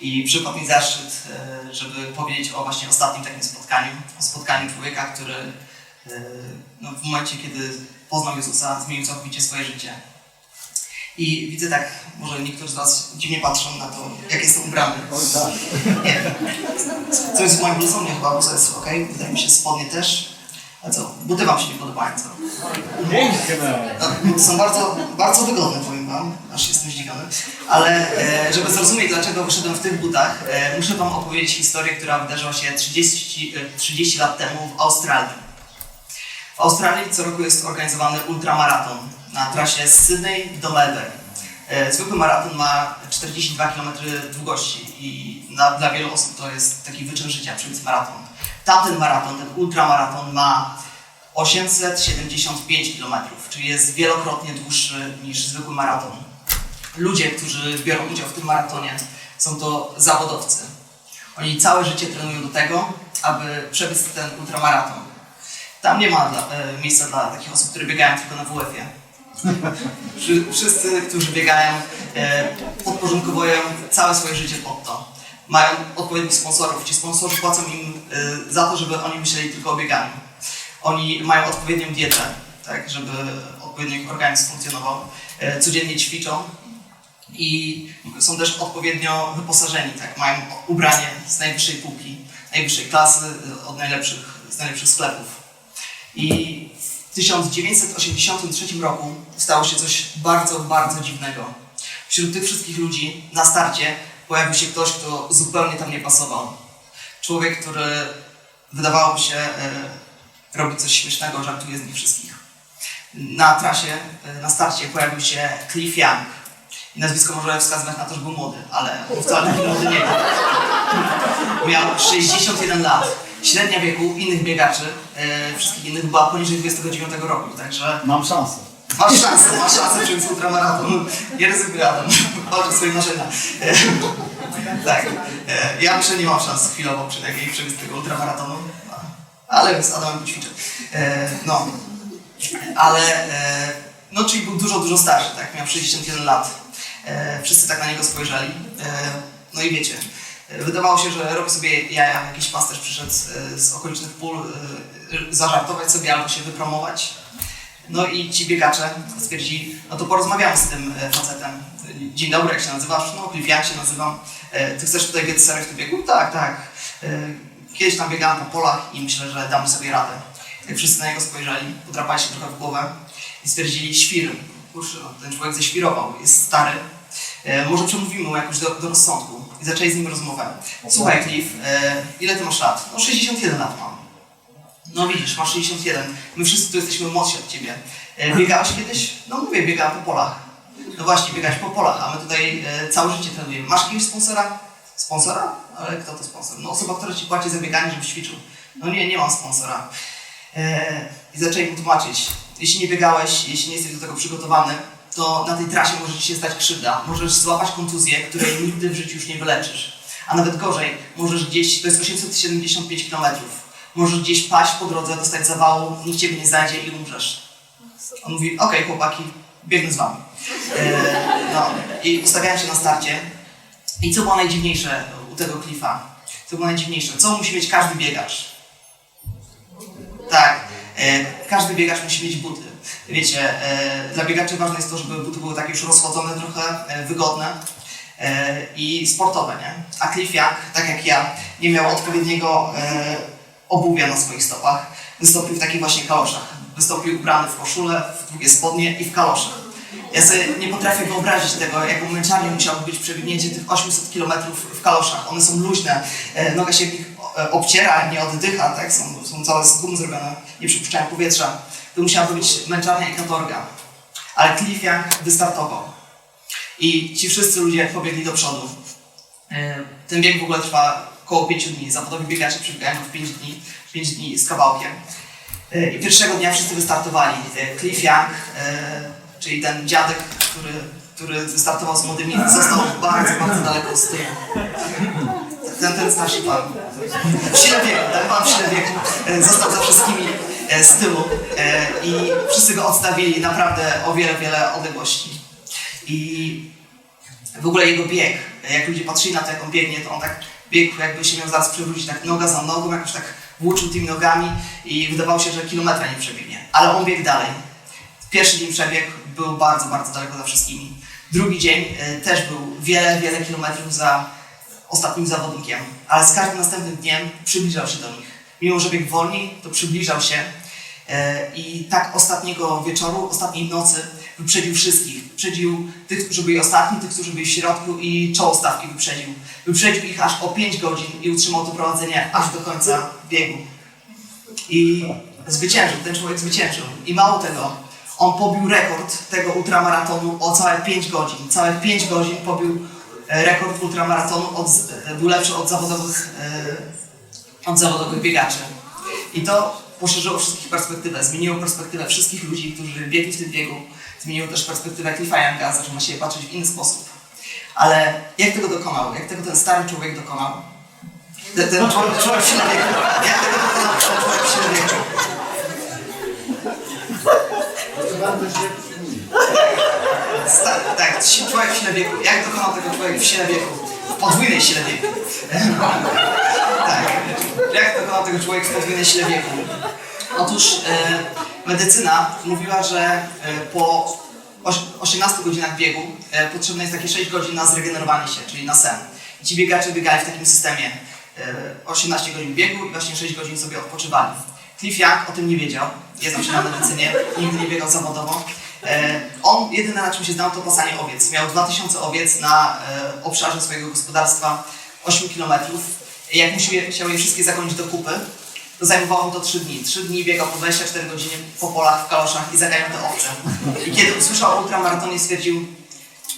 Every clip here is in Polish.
I przypadł mi zaszczyt, e, żeby powiedzieć o właśnie ostatnim takim spotkaniu, o spotkaniu człowieka, który e, no, w momencie, kiedy poznał Jezusa, zmienił całkowicie swoje życie. I widzę tak, może niektórzy z Was dziwnie patrzą na to, jak jestem ubrany. Oj tak. Nie. Co jest w moim bluzonie chyba, bo to jest ok. Wydaje mi się spodnie też. A co? Buty wam się nie podobają, co? Piękne. No, są bardzo, bardzo wygodne, powiem wam. Aż jestem zdziwiony. Ale e, żeby zrozumieć, dlaczego wyszedłem w tych butach, e, muszę wam opowiedzieć historię, która wydarzyła się 30, e, 30 lat temu w Australii. W Australii co roku jest organizowany ultramaraton na trasie z Sydney do Melbourne. E, Zwykły maraton ma 42 km długości i na, dla wielu osób to jest taki wyczyn życia, przebiec maraton. Tamten maraton, ten ultramaraton ma 875 km, czyli jest wielokrotnie dłuższy niż zwykły maraton. Ludzie, którzy biorą udział w tym maratonie, są to zawodowcy. Oni całe życie trenują do tego, aby przebiec ten ultramaraton. Tam nie ma dla, e, miejsca dla takich osób, które biegają tylko na WF-ie. Wszy- Wszyscy, którzy biegają, e, podporządkowują całe swoje życie pod to. Mają odpowiednich sponsorów. Ci sponsorzy płacą im e, za to, żeby oni myśleli tylko o bieganiu. Oni mają odpowiednią dietę, tak, żeby odpowiednio ich organizm funkcjonował. E, codziennie ćwiczą i są też odpowiednio wyposażeni, tak, mają ubranie z najwyższej półki, najwyższej klasy, e, od najlepszych, z najlepszych sklepów. I w 1983 roku stało się coś bardzo, bardzo dziwnego. Wśród tych wszystkich ludzi na starcie pojawił się ktoś, kto zupełnie tam nie pasował. Człowiek, który wydawałoby się e, robi coś śmiesznego, żartuje z nich wszystkich. Na trasie, e, na starcie pojawił się Cliff Young. I nazwisko może wskazywać na to, że był młody, ale wcale młody nie był. Miał 61 lat. Średnia wieku innych biegaczy, e, wszystkich innych była poniżej 29 roku, także Mam szansę. masz szansę, masz szansę przebiec ultramaraton. Nie ryzykuj Adam, o swoje marzenia. E, tak, e, ja myślę, że nie mam szans chwilowo przynajmniej przebiec tego ultramaratonu, ale z Adamem ćwiczę. E, no, ale, e, no czyli był dużo, dużo starszy, tak, miał 61 lat. E, wszyscy tak na niego spojrzeli. No i wiecie, wydawało się, że robi sobie jaja, jakiś pasterz przyszedł z okolicznych pól zażartować sobie albo się wypromować. No i ci biegacze stwierdzili, no to porozmawiamy z tym facetem. Dzień dobry, jak się nazywasz? No, Cliff, jak się nazywam? Ty chcesz tutaj get serio w biegu? Tak, tak. Kiedyś tam biegałem po polach i myślę, że damy sobie radę. Jak wszyscy na niego spojrzeli, podrapali się trochę w głowę i stwierdzili, świr, kurczę, no, ten człowiek ześwirował, jest stary, e, może przemówimy mu jakoś do, do rozsądku. I zaczęli z nim rozmowę. Słuchaj, Cliff, e, ile ty masz lat? No 61 lat mam. No widzisz, masz 61. My wszyscy tu jesteśmy młodsi od ciebie. E, biegałeś kiedyś? No mówię, biegałem po polach. No właśnie, biegałeś po polach, a my tutaj e, całe życie trenujemy. Masz jakiegoś sponsora? Sponsora? Ale kto to sponsor? No osoba, która ci płaci za bieganie, żebyś ćwiczył. No nie, nie mam sponsora. E, I zaczęli mu tłumaczyć. Jeśli nie biegałeś, jeśli nie jesteś do tego przygotowany, to na tej trasie może ci się stać krzywda. Możesz złapać kontuzję, której nigdy w życiu już nie wyleczysz. A nawet gorzej, możesz gdzieś, to jest 875 km, możesz gdzieś paść po drodze, dostać zawału, nikt ciebie nie znajdzie i umrzesz. On mówi, okej chłopaki, biegnę z wami. E, no, i ustawiałem się na starcie. I co było najdziwniejsze tego Cliffa? Co było najdziwniejsze? Co musi mieć każdy biegacz? Tak, e, każdy biegacz musi mieć buty. Wiecie, e, dla biegaczy ważne jest to, żeby buty były takie już rozchodzone trochę, e, wygodne i sportowe, nie? A Cliff Young, tak jak ja, nie miał odpowiedniego obuwia na swoich stopach. Wystąpił w takich właśnie kaloszach. Wystąpił ubrany w koszulę, w długie spodnie i w kaloszach. Ja sobie nie potrafię wyobrazić tego, jaką męczarnią musiało być przebiegnięcie tych 800 km w kaloszach. One są luźne, e, noga się w nich e, obciera, nie oddycha, tak? są, są całe z gum zrobione, nie przypuszczają powietrza. To musiała być męczarnia i katorga. Ale Cliff Young wystartował. I ci wszyscy ludzie pobiegli do przodu. E, Ten bieg w ogóle trwa około 5 dni. Zawodowi biegacze przebiegają w 5 dni, 5 dni z kawałkiem. I pierwszego dnia wszyscy wystartowali. Cliff Young, czyli ten dziadek, który, który wystartował z młodymi, został bardzo, bardzo daleko z tyłu. Ten, ten starszy pan. W sile ten pan w sile został za wszystkimi e, z tyłu. E, i wszyscy go odstawili naprawdę o wiele, wiele odległości. I w ogóle jego bieg, jak ludzie patrzyli na to, jak on biegnie, to on tak biegł, jakby się miał zaraz przewrócić tak noga za nogą, jakoś tak włóczył tymi nogami i wydawało się, że kilometra nie przebiegnie. Ale on biegł dalej. Pierwszy dzień przebiegł, był bardzo, bardzo daleko za wszystkimi. Drugi dzień e, też był wiele, wiele kilometrów za ostatnim zawodnikiem, ale z każdym następnym dniem przybliżał się do nich. Mimo, że biegł wolniej, to przybliżał się e, i tak ostatniego wieczoru, ostatniej nocy wyprzedził wszystkich. Wyprzedził tych, którzy byli ostatni, tych, którzy byli w środku i czoło stawki wyprzedził. Wyprzedził ich aż o 5 godzin i utrzymał to prowadzenie aż do końca biegu. I zwyciężył, ten człowiek zwyciężył. I mało tego, on pobił rekord tego ultramaratonu o całe 5 godzin. Całe 5 godzin pobił e, rekord ultramaratonu, od, e, był lepszy od zawodowych, e, od zawodowych biegaczy. I to poszerzyło wszystkich perspektywę, zmieniło perspektywę wszystkich ludzi, którzy biegli w tym biegu. Zmieniło też perspektywę Cliffa Younga, zaczął na siebie patrzeć w inny sposób. Ale jak tego dokonał? Jak tego ten stary człowiek dokonał? Ten, ten człowiek, człowiek w wieku. Jak tego dokonał człowiek w sile Sta- tak, ci- człowiek w sile wieku. Jak dokonał tego człowiek w sile wieku? W podwójnej sile wieku. tak. Jak dokonał tego człowiek w podwójnej sile wieku? Otóż e, medycyna mówiła, że e, po oś- 18 godzinach biegu e, potrzebne jest takie 6 godzin na zregenerowanie się, czyli na sen. I ci biegacze biegali w takim systemie. E, 18 godzin biegu i właśnie 6 godzin sobie odpoczywali. Cliff Young o tym nie wiedział, nie się na medycynie, nigdy nie biegał zawodowo. E, on jedyne na czym się znał to pasanie owiec. Miał 2000 owiec na e, obszarze swojego gospodarstwa 8 km. Jak musiał je, chciał je wszystkie zagonić do kupy, to zajmowało mu to 3 dni. 3 dni biegał po 24 godziny po polach, w kaloszach i zaganiał te owce. I kiedy usłyszał o ultramaratonie stwierdził,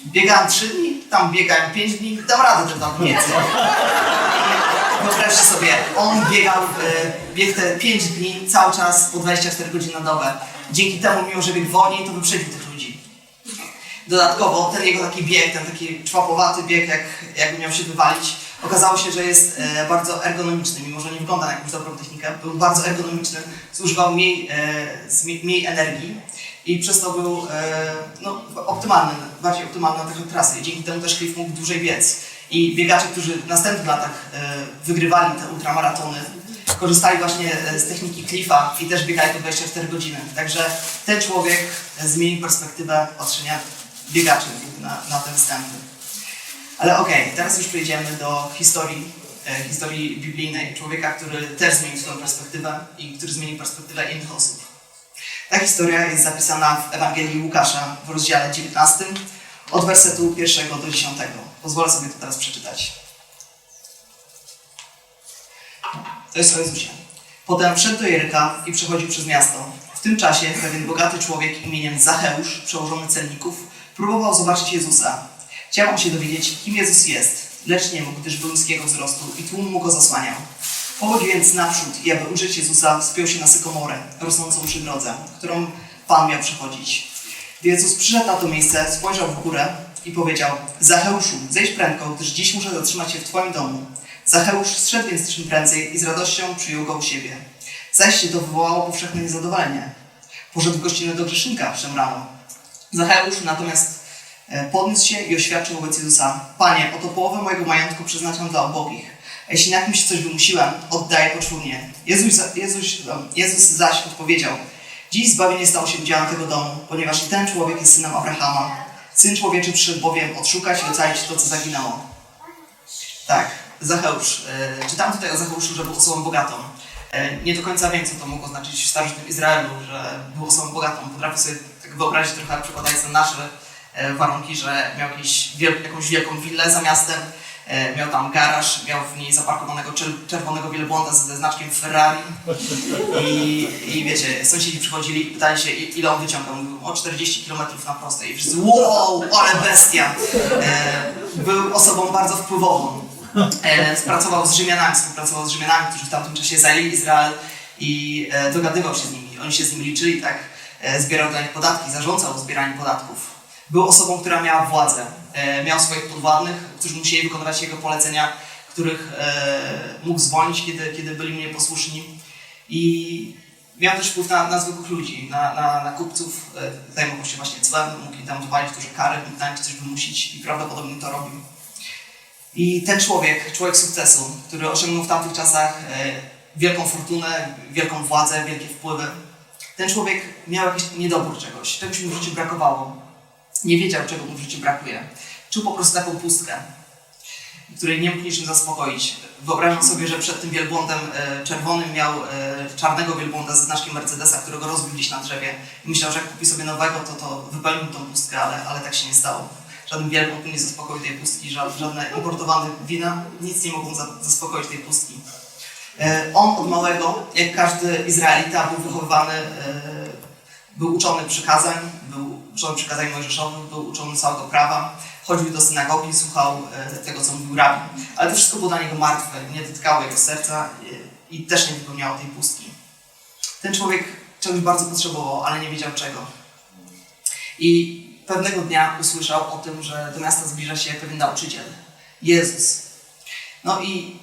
biegałem 3 dni, tam biegałem 5 dni, dam radę dwa dni więcej. Wyobraźcie sobie, on biegał, e, biegł te 5 dni cały czas po 24 godziny na dobę. Dzięki temu, mimo że biegł wolniej, to wyprzedził tych ludzi. Dodatkowo ten jego taki bieg, ten taki człapowaty bieg, jak, jakby miał się wywalić, okazało się, że jest e, bardzo ergonomiczny, mimo że nie wygląda na jakąś dobrą technikę. Był bardzo ergonomiczny, zużywał mniej, e, mniej energii i przez to był no, optymalny, bardziej optymalny na taką trasę. I dzięki temu też Cliff mógł dłużej biec. I biegacze, którzy w następnych latach e, wygrywali te ultramaratony, korzystali właśnie e, z techniki Cliffa i też biegali po 24 godziny. Także ten człowiek e, zmienił perspektywę patrzenia biegaczy na, na te występy. Ale okej, teraz już przejdziemy do historii, historii biblijnej. Człowieka, który też zmienił swoją perspektywę i który zmienił perspektywę innych osób. Ta historia jest zapisana w Ewangelii Łukasza w rozdziale 19 od wersetu 1 do 10. Pozwolę sobie to teraz przeczytać. To jest o Jezusie. Potem wszedł do Jeryka i przechodził przez miasto. W tym czasie pewien bogaty człowiek imieniem Zacheusz, przełożony celników, próbował zobaczyć Jezusa. Chciał on się dowiedzieć, kim Jezus jest, lecz nie mógł, gdyż był niskiego wzrostu i tłum mu go zasłaniał. Pochodź więc naprzód i aby ujrzeć Jezusa, wspiął się na sykomorę, rosnącą przy drodze, którą Pan miał przechodzić. Gdy Jezus przyszedł na to miejsce, spojrzał w górę i powiedział Zacheuszu, zejdź prędko, gdyż dziś muszę zatrzymać się w Twoim domu. Zacheusz zszedł więc czym prędzej i z radością przyjął go u siebie. Zaś się to wywołało powszechne niezadowolenie. Poszedł gościnę do grzesznika wszem rano. Zacheusz natomiast e, podniósł się i oświadczył wobec Jezusa Panie, oto połowę mojego majątku przeznaczam dla ubogich. A jeśli na kimś coś wymusiłem, oddaję poczwórnie. Jezus, Jezus, Jezus zaś odpowiedział Dziś zbawienie stało się udziałem tego domu, ponieważ i ten człowiek jest synem Abrahama. Syn człowieczy przyszedł bowiem odszukać i ocalić to, co zaginęło. Tak, Zacheusz. E, czytam tutaj o Zacheuszu, że był osobą bogatą. E, nie do końca wiem, co to mogło znaczyć w starożytnym Izraelu, że był osobą bogatą. Potrafię sobie tak wyobrazić trochę, przekładając na nasze e, warunki, że miał jakąś wielką willę za miastem, miał tam garaż, miał w niej zaparkowanego czer- czerwonego wielbłąda ze znaczkiem Ferrari i, i wiecie, sąsiedzi przychodzili i pytali się, ile on wyciągał. Mówił, o 40 km na prostej. I wszyscy, wow, ale bestia! E, był osobą bardzo wpływową. E, pracował z Rzymianami, współpracował z Rzymianami, którzy w tamtym czasie zajęli Izrael i e, dogadywał się z nimi. Oni się z nimi liczyli, tak? E, zbierał dla nich podatki, zarządzał zbieraniem podatków. Był osobą, która miała władzę. E, miał swoich podwładnych, którzy musieli wykonywać jego polecenia, których e, mógł zwolnić, kiedy, kiedy byli mu nieposłuszni. I miał też wpływ na, na zwykłych ludzi, na, na, na kupców, e, zajmował się właśnie cłem, mógł im tam dowalić duże kary, mógł na coś wymusić i prawdopodobnie to robił. I ten człowiek, człowiek sukcesu, który osiągnął w tamtych czasach e, wielką fortunę, wielką władzę, wielkie wpływy, ten człowiek miał jakiś niedobór czegoś, czegoś mu w życiu brakowało. Nie wiedział, czego mu w życiu brakuje. Czuł po prostu taką pustkę, której nie mógł niczym zaspokoić. Wyobrażam sobie, że przed tym wielbłądem e, czerwonym miał e, czarnego wielbłąda ze znaczkiem Mercedesa, którego rozbił gdzieś na drzewie. Myślał, że jak kupi sobie nowego, to to wypełnił tą pustkę, ale, ale tak się nie stało. Żaden wielbłąd nie zaspokoił tej pustki, ża- żadne importowane wina nic nie mogą za, zaspokoić tej pustki. E, On od małego, jak każdy Izraelita, był wychowywany, był uczony przykazań, był uczony przykazań mojżeszowych, był uczony całego prawa, chodził do synagogi, słuchał e, tego, co mówił rabin. Ale to wszystko było dla niego martwe, nie dotykało jego serca i też nie wypełniało tej pustki. Ten człowiek czegoś bardzo potrzebował, ale nie wiedział czego. I pewnego dnia usłyszał o tym, że do miasta zbliża się pewien nauczyciel, Jezus. No i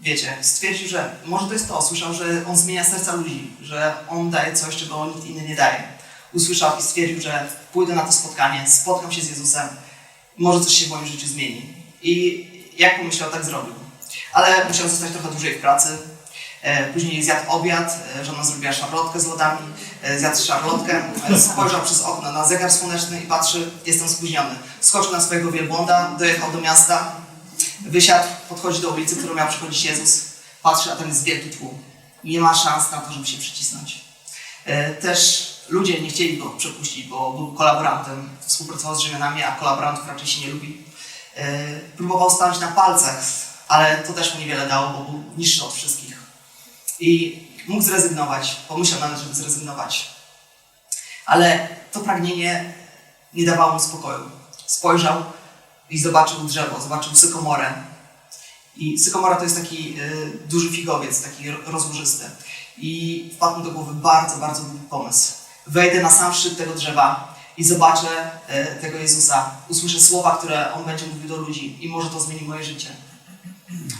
wiecie, stwierdził, że może to jest to. Słyszał, że on zmienia serca ludzi, że on daje coś, czego nikt inny nie daje. Usłyszał i stwierdził, że pójdę na to spotkanie, spotkam się z Jezusem, może coś się w moim życiu zmieni. I jak pomyślał, tak zrobił. Ale musiał zostać trochę dłużej w pracy. E, Później zjadł obiad, e, żona zrobiła szarlotkę z lodami, e, zjadł szarlotkę, spojrzał przez okno na zegar słoneczny i patrzy, jestem spóźniony. Skoczył na swojego wielbłąda, dojechał do miasta, wysiadł, podchodzi do ulicy, którą miał przychodzić Jezus, patrzy, a tam jest wielki tłum. Nie ma szans na to, żeby się przycisnąć. Też ludzie nie chcieli go przepuścić, bo był kolaborantem, współpracował z Rzymianami, a kolaborantów raczej się nie lubi. E, Próbował stanąć na palcach, ale to też mu niewiele dało, bo był niższy od wszystkich. I mógł zrezygnować, pomyślał nawet, żeby zrezygnować. Ale to pragnienie nie dawało mu spokoju. Spojrzał i zobaczył drzewo, zobaczył sykomorę. I sykomora to jest taki y, duży figowiec, taki ro- rozłożysty. I wpadł mu do głowy bardzo, bardzo głupi pomysł. Wejdę na sam szczyt tego drzewa i zobaczę y, tego Jezusa. Usłyszę słowa, które On będzie mówił do ludzi i może to zmieni moje życie.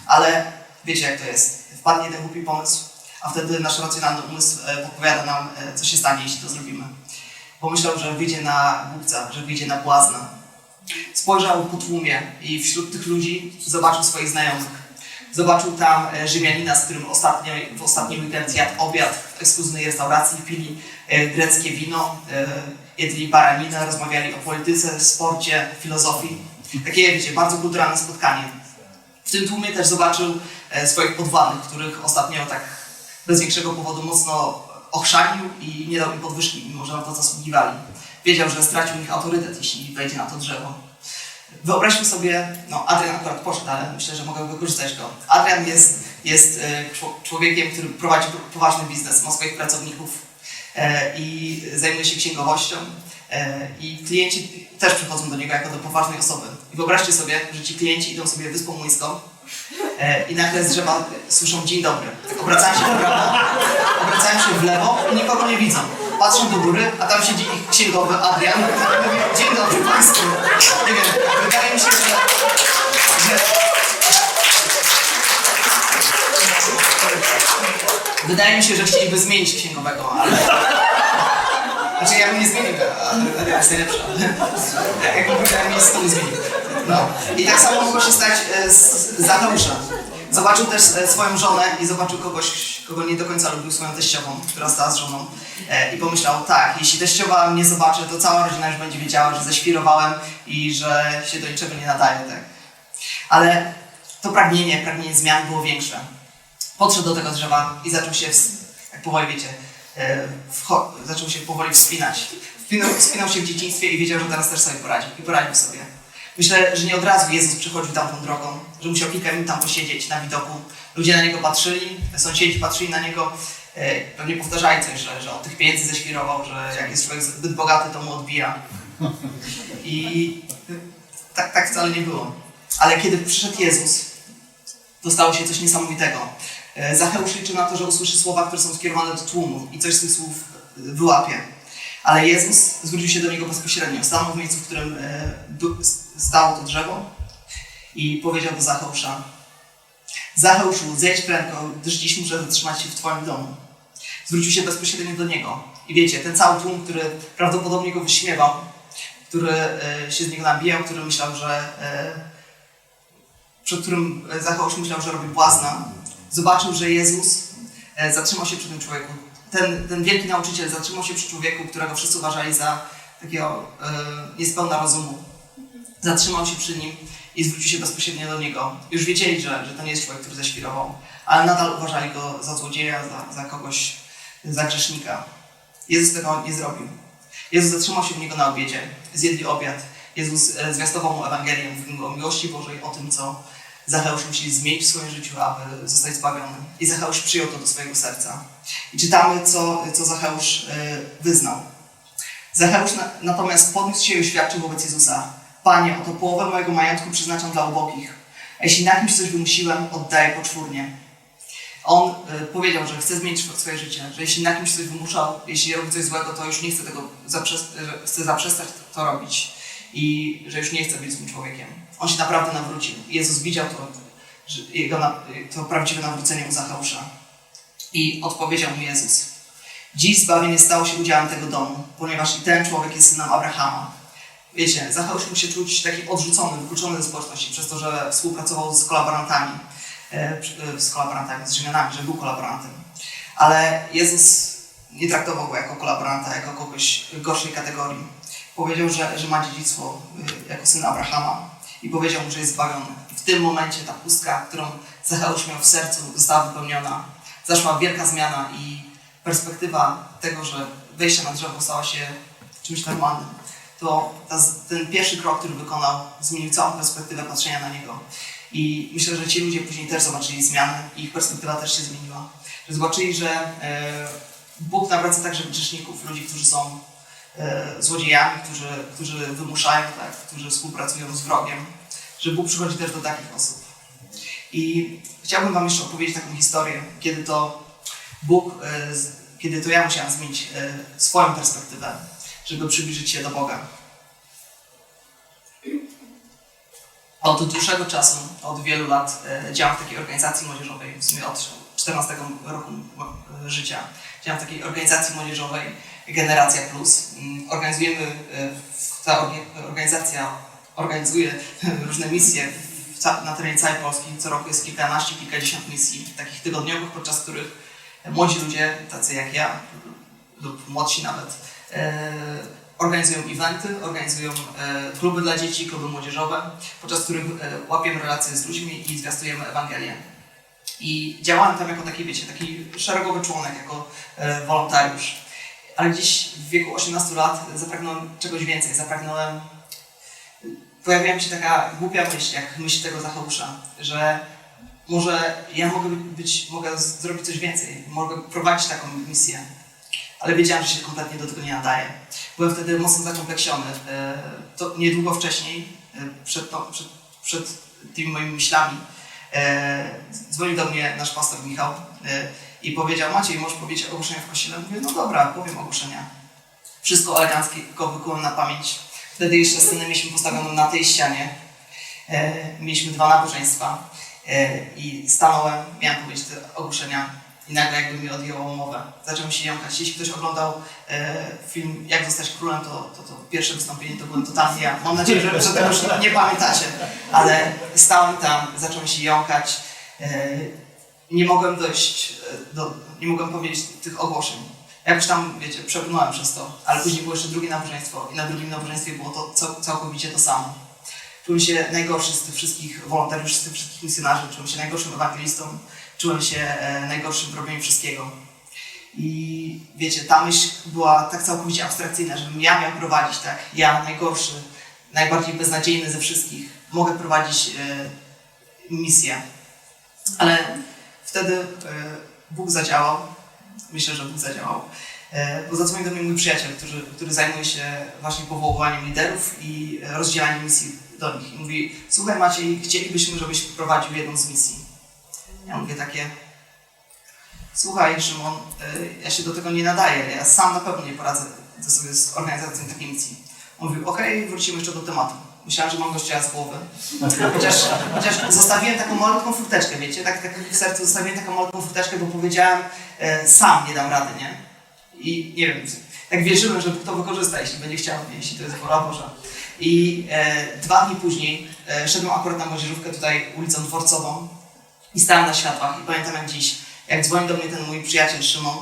Ale wiecie jak to jest. Wpadnie ten głupi pomysł, a wtedy nasz racjonalny umysł e, podpowiada nam, e, co się stanie, jeśli to zrobimy. Pomyślał, że wyjdzie na głupca, że wyjdzie na błazna. Spojrzał po tłumie i wśród tych ludzi zobaczył swoich znajomych. Zobaczył tam e, Rzymianina, z którym ostatnio, w ostatni weekend zjadł obiad w ekskluzywnej restauracji, pili e, greckie wino, e, jedli baraninę, rozmawiali o polityce, sporcie, filozofii. Takie, wiecie, bardzo kulturalne spotkanie. W tym tłumie też zobaczył swoich podwładnych, których ostatnio tak bez większego powodu mocno ochrzanił i nie dał im podwyżki, mimo że na to zasługiwali. Wiedział, że stracił ich autorytet, jeśli wejdzie na to drzewo. Wyobraźmy sobie, no Adrian akurat poszedł, ale myślę, że mogę wykorzystać go. Adrian jest, jest e, czło- człowiekiem, który prowadzi pro- poważny biznes, ma swoich pracowników e, i zajmuje się księgowością. E, I klienci też przychodzą do niego jako do poważnej osoby. I wyobraźcie sobie, że ci klienci idą sobie wyspą młyńską e, i nagle z drzewa słyszą dzień dobry. Tak obracają się w prawo, obracają się w lewo i nikogo nie widzą. Patrzą do góry, a tam siedzi ich księgowy Adrian i mówi, dzień dobry Państwu. Nie wiem, wydaje mi się, że, że Wydaje mi się, że chcieliby zmienić księgowego, ale... Znaczy ja bym nie zmienił, a Adrian jest najlepsza. Jakbym wygrał miejsce, to nie zmienił. No. I tak samo mogło się stać e, z Zacheuszem. Zobaczył też e, swoją żonę i zobaczył kogoś, kogo nie do końca lubił, swoją teściową, która stała z żoną. E, I pomyślał, tak, jeśli teściowa mnie zobaczy, to cała rodzina już będzie wiedziała, że zaświrowałem i że się do niczego nie nadaje, tak. Ale to pragnienie, pragnienie zmian było większe podszedł do tego drzewa i zaczął się, jak powoli wiecie, e, zaczął się powoli wspinać. Wspinał, wspinał się w dzieciństwie i wiedział, że teraz też sobie poradzi. I poradził sobie. Myślę, że nie od razu Jezus przychodził tamtą drogą, że musiał kilka minut tam posiedzieć na widoku. Ludzie na niego patrzyli, sąsiedzi patrzyli na niego, e, pewnie powtarzali coś, że, że od tych pieniędzy ześwirował, że jak jest człowiek zbyt bogaty, to mu odbija. I tak, tak wcale nie było. Ale kiedy przyszedł Jezus, to stało się coś niesamowitego. E, Zacheusz liczył na to, że usłyszy słowa, które są skierowane do tłumu i coś z tych słów wyłapie. Ale Jezus zwrócił się do niego bezpośrednio. Stanął w miejscu, w którym e, stało to drzewo i powiedział do Zacheusza Zacheuszu, zejdź prędko, gdyż dziś muszę zatrzymać się w Twoim domu. zwrócił się bezpośrednio do niego. I wiecie, ten cały tłum, który prawdopodobnie go wyśmiewał, który e, się z niego nabijał, który myślał, że e, przed którym Zacheusz myślał, że robi błazna, zobaczył, że Jezus zatrzymał się przy tym człowieku. Ten, ten wielki nauczyciel zatrzymał się przy człowieku, którego wszyscy uważali za takiego e, niespełna rozumu. Zatrzymał się przy nim i zwrócił się bezpośrednio do niego. Już wiedzieli, że, że to nie jest człowiek, który zaświrował, ale nadal uważali go za złodzieja, za, za kogoś, za grzesznika. Jezus tego nie zrobił. Jezus zatrzymał się u niego na obiedzie, zjedli obiad. Jezus e, zwiastował mu Ewangelię, mówił o miłości Bożej, o tym, co Zacheusz musi zmienić w swoim życiu, aby zostać zbawiony. I Zacheusz przyjął to do swojego serca. I czytamy, co, co Zacheusz e, wyznał. Zacheusz na, natomiast podniósł się i oświadczył wobec Jezusa. Panie, oto połowę mojego majątku przeznaczam dla ubogich. A jeśli na kimś coś wymusiłem, oddaję poczwórnie. On y, powiedział, że chce zmienić swo- swoje życie, że jeśli na kimś coś wymuszał, jeśli robi coś złego, to już nie chce tego zaprzest- że chce zaprzestać to robić i że już nie chce być złym człowiekiem. On się naprawdę nawrócił. Jezus widział to, jego to prawdziwe nawrócenie u Zacheusza. I odpowiedział mu Jezus. Dziś zbawienie stało się udziałem tego domu, ponieważ i ten człowiek jest synem Abrahama. Wiecie, Zacheusz mógł się czuć taki odrzucony, wykluczony ze społeczności przez to, że współpracował z kolaborantami, e, e, z kolaborantami, z Rzymianami, że był kolaborantem. Ale Jezus nie traktował go jako kolaboranta, jako kogoś gorszej kategorii. Powiedział, że, że ma dziedzictwo e, jako syn Abrahama i powiedział mu, że jest zbawiony. W tym momencie ta pustka, którą Zacheusz miał w sercu, została wypełniona. Zaszła wielka zmiana i perspektywa tego, że wejście na drzewo stało się czymś normalnym to ten pierwszy krok, który wykonał, zmienił całą perspektywę patrzenia na niego. I myślę, że ci ludzie później też zobaczyli zmianę i ich perspektywa też się zmieniła. Że zobaczyli, że e, Bóg nawraca także grzeszników, ludzi, którzy są złodziejami, którzy, którzy wymuszają, tak, którzy współpracują z wrogiem, że Bóg przychodzi też do takich osób. I chciałbym Wam jeszcze opowiedzieć taką historię, kiedy to Bóg, e, kiedy to ja musiałam zmienić e, swoją perspektywę, żeby przybliżyć się do Boga. Od dłuższego czasu, od wielu lat e, działam w takiej organizacji młodzieżowej, w sumie od 14 roku e, życia. Działam w takiej organizacji młodzieżowej Generacja Plus. Mm, Organizujemy, e, ta organizacja organizuje różne misje na terenie całej Polski. Co roku jest kilkanaście, kilkadziesiąt misji takich tygodniowych, podczas których młodzi ludzie, tacy jak ja, lub młodsi nawet, e, organizują eventy, organizują e, kluby dla dzieci, kluby młodzieżowe, podczas których e, łapiemy relacje z ludźmi i zwiastujemy Ewangelię. I działałem tam jako taki, wiecie, taki szeregowy członek, jako e, wolontariusz. Ale gdzieś w wieku 18 lat zapragnąłem czegoś więcej, zapragnąłem... Pojawiła mi się taka głupia myśl, jak myśl tego Zacheusza, że może ja mogę być, mogę zrobić coś więcej, mogę prowadzić taką misję, ale wiedziałem, że się kompletnie do tego nie nadaje. Byłem wtedy mocno zakompleksiony. E, To niedługo wcześniej, e, przed, to, przed, przed tymi moimi myślami, e, dzwonił do mnie nasz pastor Michał i powiedział, Maciej, możesz powiedzieć ogłoszenia w kościele? Mówię, no dobra, powiem ogłoszenia. Wszystko elegancko wykułem na pamięć. Wtedy jeszcze scenę mieliśmy postawioną na tej ścianie. E, mieliśmy dwa nabożeństwa e, i stanąłem, miałem powiedzieć te ogłoszenia i nagle jakby mi odjęło mowę. Zacząłem się jąkać. Jeśli ktoś oglądał e, film Jak zostać królem, to, to, to pierwsze wystąpienie to byłem totalnie ja. Mam nadzieję, że, że tego już nie pamiętacie, ale stałem tam, zacząłem się jąkać. Nie mogłem dojść e, do, nie mogłem powiedzieć tych ogłoszeń. Jakoś tam, wiecie, przebrnąłem przez to, ale później było jeszcze drugie nabożeństwo i na drugim nabożeństwie było to cał- całkowicie to samo. Czułem się najgorszy z tych wszystkich wolontariuszy, z tych wszystkich misjonarzy, czułem się najgorszym ewangelistą, czułem się e, najgorszym w robieniu wszystkiego. I wiecie, ta myśl była tak całkowicie abstrakcyjna, żebym ja miał prowadzić, tak? Ja, najgorszy, najbardziej beznadziejny ze wszystkich, mogę prowadzić e, misję. Ale wtedy e, Bóg zadziałał, myślę, że Bóg zadziałał, e, bo zadzwonił do mnie mój przyjaciel, który, który zajmuje się właśnie powoływaniem liderów i e, rozdzielaniem misji do nich. I mówi, słuchaj Maciej, chcielibyśmy, żebyś prowadził jedną z misji. Ja mówię takie, słuchaj Szymon, y, ja się do tego nie nadaję, ja sam na pewno nie poradzę sobie z organizacją takiej misji. On mówił, okej, wrócimy jeszcze do tematu. Myślałem, że mam gościa z głowy. Chociaż, chociaż zostawiłem taką malutką furteczkę, wiecie? Tak, tak w sercu zostawiłem taką malutką furteczkę, bo powiedziałem, e, sam nie dam rady, nie? I nie wiem, tak wierzyłem, że to wykorzysta, jeśli będzie chciał, jeśli to jest wola Boża. I e, dwa dni później e, szedłem akurat na młodzieżówkę tutaj ulicą Dworcową i stałem na światłach i pamiętam jak dziś, jak dzwoni do mnie ten mój przyjaciel Szymon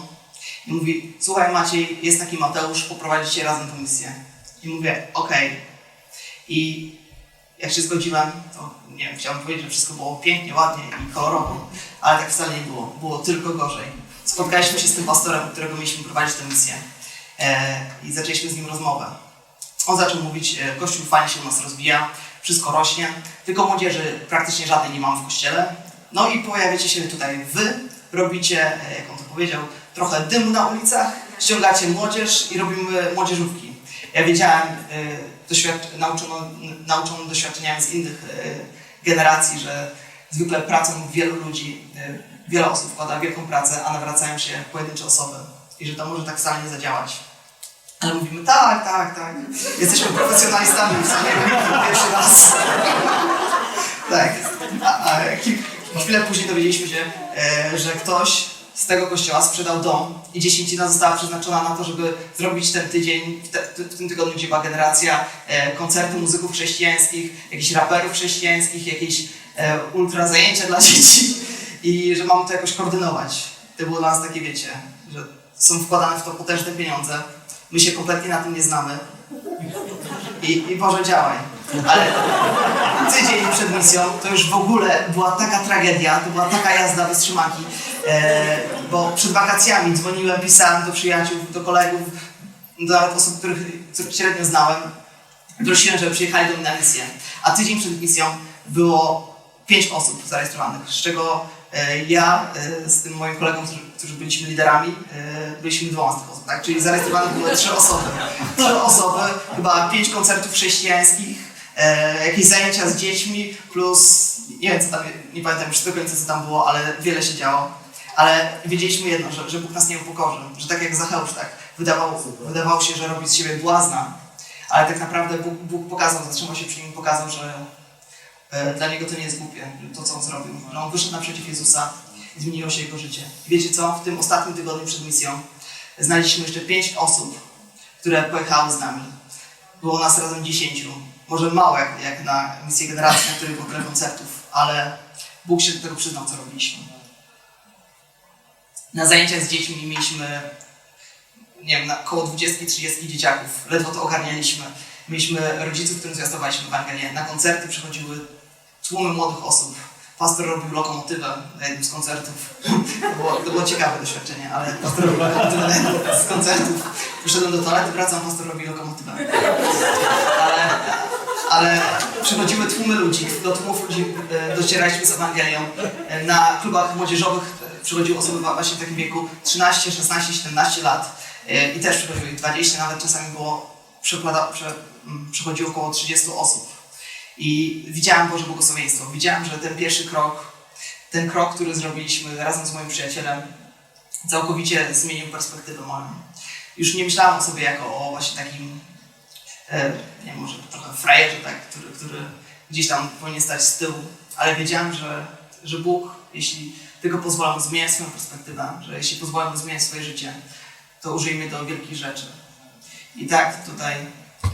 i mówi, słuchaj Maciej, jest taki Mateusz, poprowadzicie razem tę misję. I mówię, okej. I jak się zgodziłem, to nie wiem, chciałbym powiedzieć, że wszystko było pięknie, ładnie i kolorowo, ale tak wcale nie było. Było tylko gorzej. Spotkaliśmy się z tym pastorem, którego mieliśmy prowadzić tę misję e, i zaczęliśmy z nim rozmowę. On zaczął mówić, e, kościół fajnie się u nas rozwija, wszystko rośnie, tylko młodzieży praktycznie żadnej nie mamy w kościele. No i pojawiacie się tutaj wy, robicie, e, jak on to powiedział, trochę dymu na ulicach, ściągacie młodzież i robimy młodzieżówki. Ja wiedziałem, e, doświad- nauczono, nauczony doświadczeniami z innych e, generacji, że zwykle pracą wielu ludzi, e, wiele osób wkłada wielką pracę, a nawracają się pojedyncze osoby. I że to może tak wcale nie zadziałać. Ale mówimy, tak, tak, tak. Jesteśmy profesjonalistami, wcale pierwszy raz. tak. A, a chwilę później dowiedzieliśmy się, e, że ktoś z tego kościoła sprzedał dom i dziesięcina została przeznaczona na to, żeby zrobić ten tydzień, w, te, w tym tygodniu gdzie była generacja e, muzyków chrześcijańskich, jakichś raperów chrześcijańskich, jakieś e, ultra zajęcia dla dzieci i że mamy to jakoś koordynować. To było dla nas takie, wiecie, że są wkładane w to potężne pieniądze, my się kompletnie na tym nie znamy i, i Boże działaj. Ale tydzień przed misją to już w ogóle była taka tragedia, to była taka jazda bez trzymanki, e, bo przed wakacjami dzwoniłem, pisałem do przyjaciół, do kolegów, do osób, których, których średnio znałem. Prosiłem, żeby przyjechali do mnie na misję. A tydzień przed misją było pięć osób zarejestrowanych, z czego e, ja e, z tym moim kolegą, którzy, którzy byliśmy liderami, e, byliśmy dwoma z tych osób, tak? Czyli zarejestrowane były trzy osoby. Trzy osoby, chyba pięć koncertów chrześcijańskich, e, jakieś zajęcia z dziećmi, plus nie wiem co tam, nie pamiętam już do końca co tam było, ale wiele się działo. Ale wiedzieliśmy jedno, że, że Bóg nas nie upokorzy, że tak jak Zacheusz, tak, wydawał, wydawało się, że robi z siebie błazna, ale tak naprawdę Bóg, Bóg pokazał, zatrzymał się przy nim, pokazał, że e, dla niego to nie jest głupie, to co on zrobił. Że on wyszedł naprzeciw Jezusa i zmieniło się jego życie. I wiecie co? W tym ostatnim tygodniu przed misją znaleźliśmy jeszcze pięć osób, które pojechały z nami. Było nas razem dziesięciu. Może mało jak, na misję generacji, na której było koncertów, ale Bóg się do tego przyznał, co robiliśmy. Na zajęciach z dziećmi mieliśmy, nie wiem, około 20-30 dzieciaków. Ledwo to ogarnialiśmy. Mieliśmy rodziców, którym zwiastowaliśmy Ewangelię. Na koncerty przychodziły tłumy młodych osób. Pastor robił lokomotywę na jednym z koncertów. To było, to było ciekawe doświadczenie, ale pastor robił lokomotywę na jednym z koncertów. Wyszedłem do toalety, wracam, pastor robi lokomotywę. Ale, ale przychodziły tłumy ludzi, do tłumów ludzi e, docieraliśmy z Ewangelią. E, Na klubach młodzieżowych przychodziły osoby właśnie w takim wieku 13, 16, 17 lat. E, I też przychodziło ich 20, nawet czasami było, przychodziło około 30 osób. I widziałem Boże błogosławieństwo. Widziałem, że ten pierwszy krok, ten krok, który zrobiliśmy razem z moim przyjacielem, całkowicie zmienił perspektywę moją. Już nie myślałem o sobie jako o właśnie takim, e, nie wiem, może trochę frajerze, tak, który, który gdzieś tam powinien stać z tyłu, ale wiedziałem, że, że Bóg, jeśli tylko pozwala mu zmieniać swoją perspektywę, że jeśli pozwala mu zmieniać swoje życie, to użyje mnie do wielkich rzeczy. I tak tutaj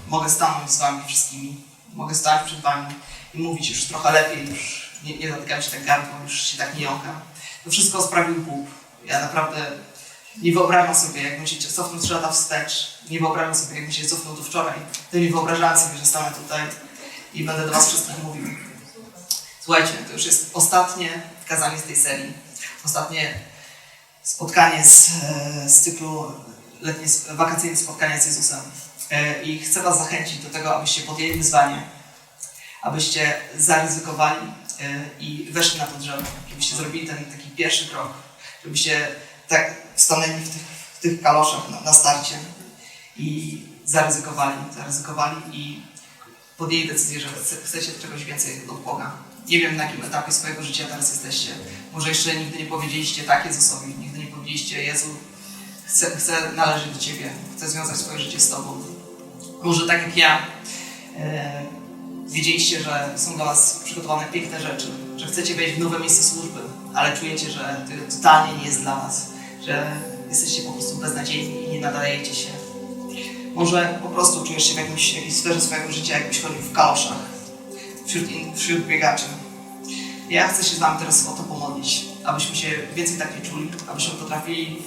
mogę stanąć z wami wszystkimi, mogę stać przed wami i mówić już trochę lepiej, już nie, nie się tak gardła, już się tak nie jąkam. To wszystko sprawił Bóg. Ja naprawdę nie wyobrażam sobie, jakbym się cofnął trzy lata wstecz, nie wyobrażam sobie, jakbym się cofnął do wczoraj, to nie wyobrażałem sobie, że stanę tutaj i będę do was wszystkich mówił. Słuchajcie, to już jest ostatnie kazanie z tej serii, ostatnie spotkanie z, e, z cyklu letnie, wakacyjne spotkania z Jezusem. E, I chcę Was zachęcić do tego, abyście podjęli wyzwanie, abyście zaryzykowali e, i weszli na to drzewo, żebyście zrobili ten taki pierwszy krok, żebyście tak stanęli w tych, w tych kaloszach na, na starcie i zaryzykowali, zaryzykowali i podjęli decyzję, że chce- chcecie czegoś więcej od Boga. Nie wiem, na jakim etapie swojego życia teraz jesteście. Może jeszcze nigdy nie powiedzieliście tak Jezusowi, nigdy nie powiedzieliście Jezu, chcę, chcę należeć do Ciebie, chcę związać swoje życie z Tobą. Może tak jak ja, e, wiedzieliście, że są dla Was przygotowane piękne rzeczy, że chcecie wejść w nowe miejsce służby, ale czujecie, że to totalnie nie jest dla Was, że jesteście po prostu beznadziejni i nie nadajecie się. Może po prostu czujesz się w jakimś, jakiejś sferze swojego życia, jakbyś chodził w kaloszach wśród, wśród biegaczy. Ja chcę się z Wami teraz o to pomodlić, abyśmy się więcej tak nie czuli, abyśmy potrafili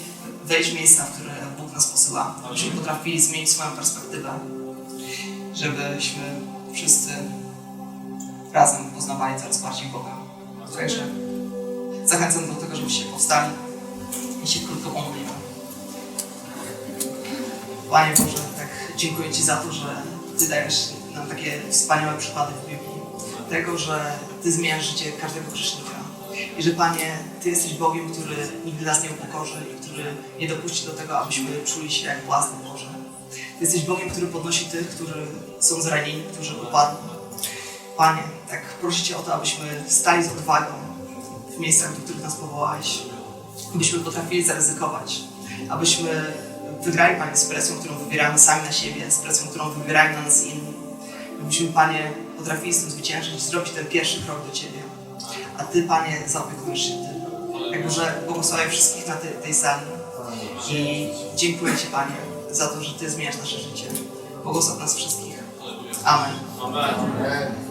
wejść w miejsca, w które Bóg nas posyła, abyśmy potrafili zmienić swoją perspektywę, żebyśmy wszyscy razem poznawali coraz bardziej Boga. Także zachęcam do tego, żebyście powstali i się krótko pomodlimy. Panie Boże, tak dziękuję Ci za to, że Ty dajesz nam takie wspaniałe przykłady w Biblii. Tego, że Ty zmieniasz życie każdego grzesznika. I że Panie, Ty jesteś Bogiem, który nigdy nas nie upokorzy i który nie dopuści do tego, abyśmy czuli się jak własny Boże. Ty jesteś Bogiem, który podnosi tych, którzy są zranieni, którzy upadli. Panie, tak proszę Cię o to, abyśmy stali z odwagą w miejscach, do których nas powołałeś. Abyśmy potrafili zaryzykować. Abyśmy wygrali, Panie, z presją, którą wybieramy sami na siebie, z presją, którą wybierają na nas inni. Abyśmy, Panie, potrafili z tym zwyciężyć, zrobić ten pierwszy krok do Ciebie. A Ty, Panie, zaopiekujesz się tym. Jakby, że błogosławię wszystkich na tej, tej sali. I dziękuję Ci, Panie, za to, że Ty zmieniasz nasze życie. Błogosław nas wszystkich. Amen. Amen.